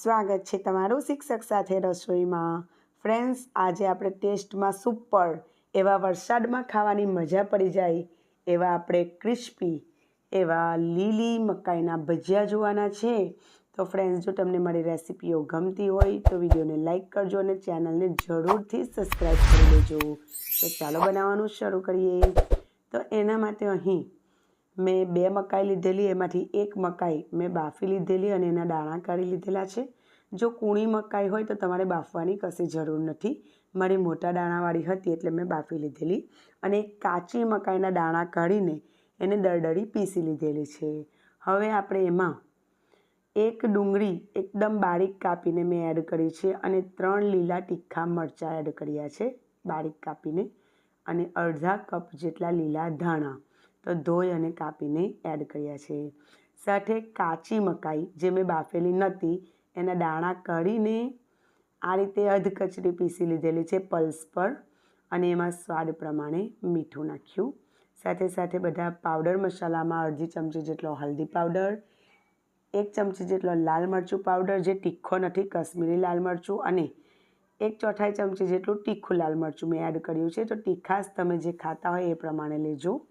સ્વાગત છે તમારું શિક્ષક સાથે રસોઈમાં. ફ્રેન્ડ્સ, આજે આપણે ટેસ્ટમાં સુપર, એવા વરસાદમાં ખાવાની મજા પડી જાય, એવા આપણે ક્રિસ્પી, એવા લીલી મકાઈના ભજીયા જોવાના છે. તો ફ્રેન્ડ્સ, જો તમને મારી રેસિપીઓ ગમતી હોય, તો વિડીયોને લાઇક કરજો અને ચેનલને જરૂરથી સબસ્ક્રાઈબ કરી લેજો. તો ચાલો બનાવવાનું શરૂ કરીએ. તો એના માટે અહીં મેં બે મકાઈ લીધેલી, એમાંથી એક મકાઈ મેં બાફી લીધેલી અને એના દાણા કાઢી લીધેલા છે. જો કૂણી મકાઈ હોય તો તમારે બાફવાની કશી જરૂર નથી. મારી મોટા દાણાવાળી હતી એટલે મેં બાફી લીધેલી અને કાચી મકાઈના દાણા કાઢીને એને દરદરી પીસી લીધેલી છે. હવે આપણે એમાં એક ડુંગળી એકદમ બારીક કાપીને મેં એડ કરી છે અને ત્રણ લીલા તીખા મરચાં એડ કર્યા છે બારીક કાપીને અને અડધા કપ જેટલા લીલા ધાણા. તો ધોઈ અને કાપીને એડ કર્યા છે. સાથે કાચી મકાઈ, જે મેં બાફેલી નહોતી એના દાણા કાઢીને આ રીતે અધકચરી પીસી લીધેલી છે પલ્સ પર અને એમાં સ્વાદ પ્રમાણે મીઠું નાખ્યું. સાથે સાથે બધા પાવડર મસાલામાં અડધી ચમચી જેટલો હલ્દી પાવડર એક ચમચી જેટલો લાલ મરચું પાવડર જે તીખો નથી, કશ્મીરી લાલ મરચું, અને એક ચોથાઈ ચમચી જેટલું તીખું લાલ મરચું મેં એડ કર્યું છે. તો તીખાશ તમે જે ખાતા હોય એ પ્રમાણે લેજો.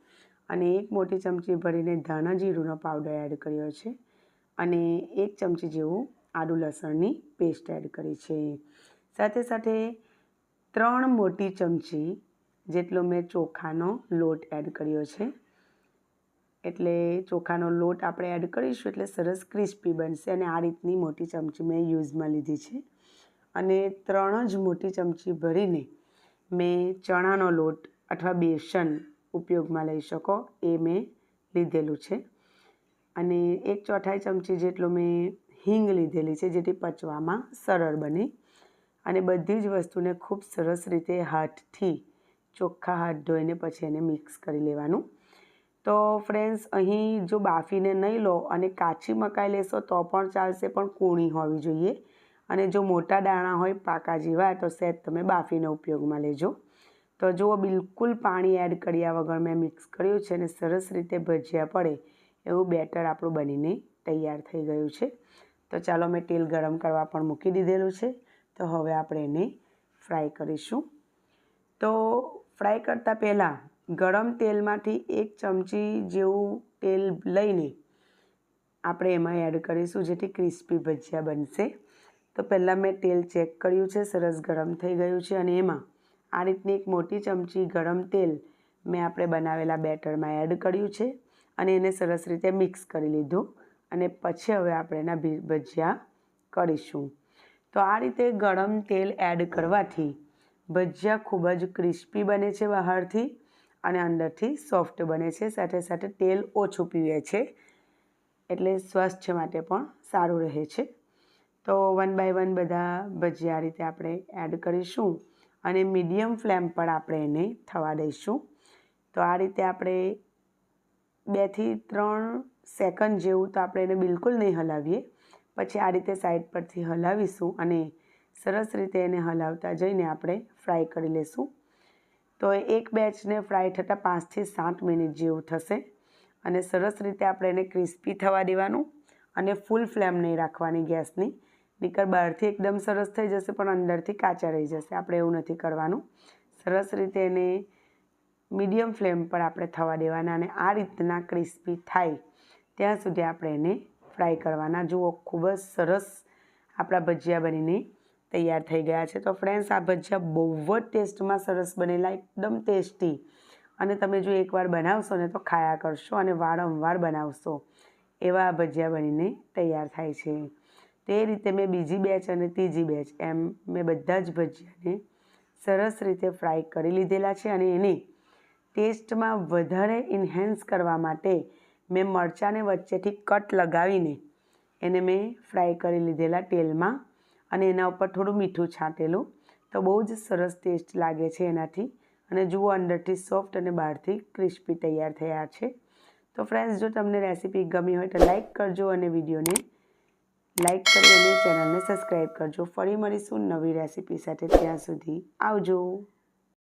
અને એક મોટી ચમચી ભરીને ધાણા જીરુંનો પાવડર એડ કર્યો છે અને એક ચમચી જેવું આદુ લસણની પેસ્ટ એડ કરી છે. સાથે સાથે ત્રણ મોટી ચમચી જેટલો મેં ચોખાનો લોટ એડ કર્યો છે. એટલે ચોખાનો લોટ આપણે એડ કરીશું એટલે સરસ ક્રિસ્પી બનશે અને આ રીતની મોટી ચમચી મેં યુઝમાં લીધી છે. અને ત્રણ જ મોટી ચમચી ભરીને મેં ચણાનો લોટ અથવા બેસન ઉપયોગમાં લઈ શકો એ મેં લીધેલું છે. અને એક ચોથાઈ ચમચી જેટલો મેં હિંગ લીધેલી છે, જેથી પચવામાં સરળ બને. અને બધી જ વસ્તુને ખૂબ સરસ રીતે હાથથી ચોખ્ખા હાથ ધોઈને પછી એને મિક્સ કરી લેવાનું. તો ફ્રેન્ડ્સ, અહીં જો બાફીને નહીં લો અને કાચી મકાઈ લેશો તો પણ ચાલશે, પણ કૂણી હોવી જોઈએ. અને જો મોટા દાણા હોય, પાકા જેવા, તો સેજ તમે બાફીને ઉપયોગમાં લેજો. તો જુઓ, બિલકુલ પાણી એડ કર્યા વગર મેં મિક્સ કર્યું છે અને સરસ રીતે ભજીયા પડે એવું બેટર આપણું બનીને તૈયાર થઈ ગયું છે. તો ચાલો મેં તેલ ગરમ કરવા પણ મૂકી દીધેલું છે. તો હવે આપણે એને ફ્રાય કરીશું. તો ફ્રાય કરતાં પહેલાં ગરમ તેલમાંથી એક ચમચી જેવું તેલ લઈને આપણે એમાં એડ કરીશું જેથી ક્રિસ્પી ભજીયા બનશે. તો પહેલાં મેં તેલ ચેક કર્યું છે, સરસ ગરમ થઈ ગયું છે અને એમાં આ રીતની એક મોટી ચમચી ગરમ તેલ મેં આપણે બનાવેલા બેટરમાં એડ કર્યું છે અને એને સરસ રીતે મિક્સ કરી લીધું અને પછી હવે આપણે એના ભજીયા કરીશું. તો આ રીતે ગરમ તેલ એડ કરવાથી ભજીયા ખૂબ જ ક્રિસ્પી બને છે બહારથી અને અંદરથી સોફ્ટ બને છે, સાથે સાથે તેલ ઓછું પીવે છે, એટલે સ્વાસ્થ્ય માટે પણ સારું રહે છે. તો વન બાય વન બધા ભજીયા રીતે આપણે એડ કરીશું. અને મીડિયમ ફ્લેમ પર આપણે એને થવા દઈશું. તો આ રીતે આપણે બેથી ત્રણ સેકન્ડ જેવું તો આપણે એને બિલકુલ નહીં હલાવીએ. પછી આ રીતે સાઈડ પરથી હલાવીશું અને સરસ રીતે એને હલાવતા જઈને આપણે ફ્રાય કરી લઈશું તો એક બેચને ફ્રાય થતાં પાંચથી સાત મિનિટ જેવું થશે અને સરસ રીતે આપણે એને ક્રિસ્પી થવા દેવાનું અને ફૂલ ફ્લેમ નહીં રાખવાની ગેસની. નીકળ બહારથી એકદમ સરસ થઈ જશે, પણ અંદરથી કાચા રહી જશે. આપણે એવું નથી કરવાનું. સરસ રીતે એને મીડિયમ ફ્લેમ પર આપણે થવા દેવાના અને આ રીતના ક્રિસ્પી થાય ત્યાં સુધી આપણે એને ફ્રાય કરવાના. જુઓ, ખૂબ જ સરસ આપણા ભજીયા બનીને તૈયાર થઈ ગયા છે. તો ફ્રેન્ડ્સ, આ ભજીયા બહુ જ ટેસ્ટમાં સરસ બનેલા, એકદમ ટેસ્ટી. અને તમે જો એકવાર બનાવશો ને તો ખાયા કરશો અને વારંવાર બનાવશો. એવા આ ભજીયા બનીને તૈયાર થાય છે. તે રીતે મેં બીજી બેચ અને ત્રીજી બેચ એમ મેં બધા જ ભજીયાને સરસ રીતે ફ્રાય કરી લીધેલા છે અને એને ટેસ્ટમાં વધારે ઇન્હેન્સ કરવા માટે મેં મરચાંને વચ્ચેથી કટ લગાવીને એને મેં ફ્રાય કરી લીધેલા તેલમાં અને એના ઉપર થોડું મીઠું છાંટેલું. તો બહુ જ સરસ ટેસ્ટ લાગે છે એનાથી. અને જુઓ અંદરથી સોફ્ટ અને બહારથી ક્રિસ્પી તૈયાર થયા છે. તો ફ્રેન્ડ્સ જો તમને રેસીપી ગમી હોય તો લાઈક કરજો અને વિડીયોને લાઈક કરી અને ચેનલને સબસ્ક્રાઈબ કરજો. ફરી મળીશું નવી રેસીપી સાથે. ત્યાં સુધી આવજો.